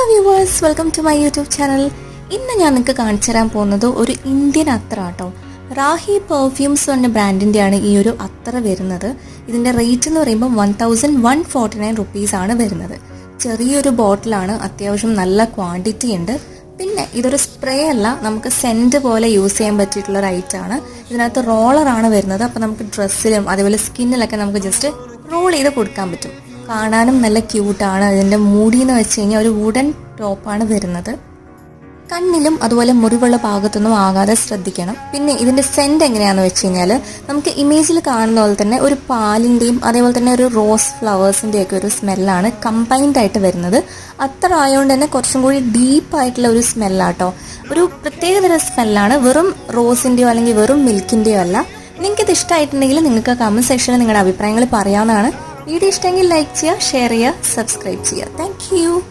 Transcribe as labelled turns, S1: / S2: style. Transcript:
S1: Hello viewers welcome to my YouTube channel ഇന്ന് ഞാൻ നിങ്ങൾക്ക് കാണിച്ചു തരാൻ പോകുന്നത് ഒരു ഇന്ത്യൻ അത്ര കേട്ടോ റാഹി പെർഫ്യൂംസ് എന്ന ബ്രാൻഡിന്റെയാണ് ഈ ഒരു അത്ര വരുന്നത്. ഇതിന്റെ റേറ്റ് എന്ന് പറയുമ്പോൾ one thousand one forty nine rupees ആണ് വരുന്നത്. ചെറിയൊരു ബോട്ടിലാണ് അത്യാവശ്യം നല്ല ക്വാണ്ടിറ്റി ഉണ്ട്. പിന്നെ ഇതൊരു സ്പ്രേ അല്ല നമുക്ക് സെന്റ് പോലെ യൂസ് ചെയ്യാൻ പറ്റിയിട്ടുള്ള ഒരു ആണ്. ഇതിനകത്ത് റോളറാണ് വരുന്നത്. അപ്പോൾ നമുക്ക് ഡ്രസ്സിലും അതേപോലെ സ്കിന്നിലൊക്കെ നമുക്ക് ജസ്റ്റ് റോൾ ചെയ്ത് കൊടുക്കാൻ പറ്റും. കാണാനും നല്ല ക്യൂട്ടാണ് അതിന്റെ മൂടി എന്ന് വെച്ച് കഴിഞ്ഞാൽ ഒരു വുഡൻ ടോപ്പാണ് വരുന്നത്. കണ്ണിലും അതുപോലെ മുറിവുള്ള ഭാഗത്തൊന്നും ആകാതെ ശ്രദ്ധിക്കണം. പിന്നെ ഇതിന്റെ സെന്റ് എങ്ങനെയാണെന്ന് വെച്ച് കഴിഞ്ഞാൽ നമുക്ക് ഇമേജിൽ കാണുന്ന പോലെ തന്നെ ഒരു പാലിന്റെയും അതേപോലെ തന്നെ ഒരു റോസ് ഫ്ലവേഴ്സിന്റെ ഒക്കെ ഒരു സ്മെല്ലാണ് കമ്പൈൻഡ് ആയിട്ട് വരുന്നത്. അത്ര ആയതുകൊണ്ട് തന്നെ കുറച്ചും കൂടി ഡീപ്പായിട്ടുള്ള ഒരു സ്മെല്ലാട്ടോ ഒരു പ്രത്യേക തരം സ്മെല്ലാണ് വെറും റോസിന്റെയോ അല്ലെങ്കിൽ വെറും മിൽക്കിന്റെയോ അല്ല. നിങ്ങൾക്ക് ഇത് ഇഷ്ടമായിട്ടുണ്ടെങ്കിൽ നിങ്ങൾക്ക് കമന്റ് സെക്ഷനിൽ നിങ്ങളുടെ അഭിപ്രായങ്ങൾ പറയാവുന്നതാണ്. വീഡിയോ ഇഷ്ടമെങ്കിൽ ലൈക്ക് ചെയ്യുക ഷെയർ ചെയ്യുക സബ്സ്ക്രൈബ് ചെയ്യുക. താങ്ക്